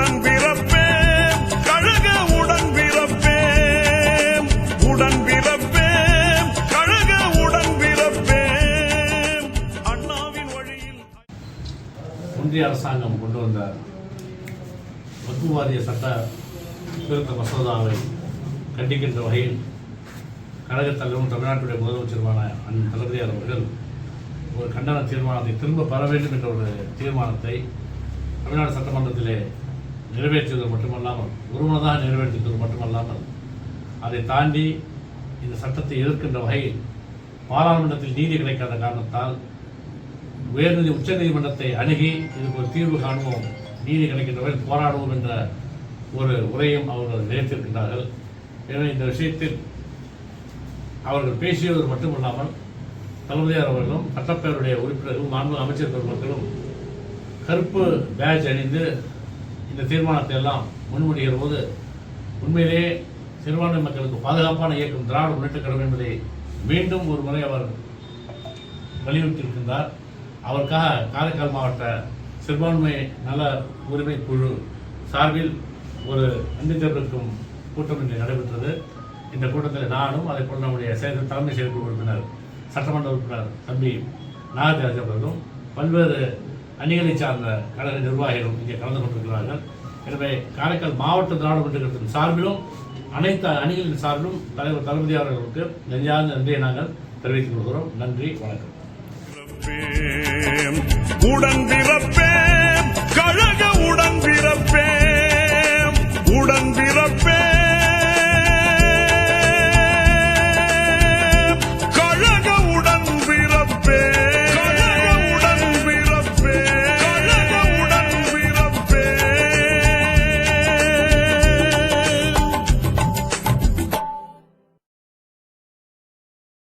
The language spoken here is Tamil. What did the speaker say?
உடன் பிறப்பேன். கழக உடன் பிறப்பேன். உடன் பிறப்பேன். கழக உடன் பிறப்பேன். அண்ணாவின் வழியில் ஒன்றிய அரசாங்கம் கொண்டு வந்த வகுப்புவாரிய சட்ட திருத்த மசோதாவை கண்டிக்கின்ற வகையில் கழகத் தலைவரும் தமிழ்நாட்டுடைய முதலமைச்சருமான அண்ணன் தளபதியார் அவர்கள் ஒரு கண்டன தீர்மானத்தை திரும்ப பெற வேண்டும் என்ற ஒரு தீர்மானத்தை தமிழ்நாடு சட்டமன்றத்திலே நிறைவேற்றுவது மட்டுமல்லாமல் ஒருமனதாக நிறைவேற்றுவது மட்டுமல்லாமல் அதை தாண்டி இந்த சட்டத்தை எதிர்க்கின்ற வகையில் பாராளுமன்றத்தில் நீதி கிடைக்காத காரணத்தால் உயர்நீதி உச்சநீதிமன்றத்தை அணுகி இதுக்கு ஒரு தீர்வு காணுவோம் நீதி கிடைக்கின்ற வரை போராடுவோம் என்ற ஒரு உரையும் அவர்கள் நினைத்திருக்கின்றார்கள். எனவே இந்த விஷயத்தில் அவர்கள் பேசியது மட்டுமல்லாமல் தளபதியார் அவர்களும் சட்டப்பேரவையுடைய உறுப்பினர்களும் மாண்பு அமைச்சர் பெருமக்களும் கருப்பு பேட்ச் அணிந்து இந்த தீர்மானத்தை எல்லாம் முன்மொழிகிற போது உண்மையிலே சிறுபான்மை மக்களுக்கு பாதுகாப்பான இயக்கம் திராவிட முன்னேற்ற கழகம் என்பதை மீண்டும் ஒரு முறை அவர் வலியுறுத்தியிருக்கின்றார். அவருக்காக காரைக்கால் மாவட்ட சிறுபான்மை நல உரிமை குழு சார்பில் ஒரு நன்றி தெரிவிக்கும் கூட்டம் இன்று நடைபெற்றது. இந்த கூட்டத்தில் நானும் அதை போல் நம்முடைய செயல் தலைமை செயற்குழு உறுப்பினர் சட்டமன்ற உறுப்பினர் தம்பி நாகராஜ் அவர்களும் பல்வேறு அணிகளை சார்ந்த கழக நிர்வாகிகளும் இங்கே கலந்து கொண்டிருக்கிறார்கள். எனவே காரைக்கால் மாவட்ட திராவிட சார்பிலும் அனைத்து அணிகளின் சார்பிலும் தலைவர் தளபதி அவர்களுக்கு நெஞ்சார்ந்த நன்றியை நாங்கள் தெரிவித்துக் கொள்கிறோம். நன்றி வணக்கம். உடன்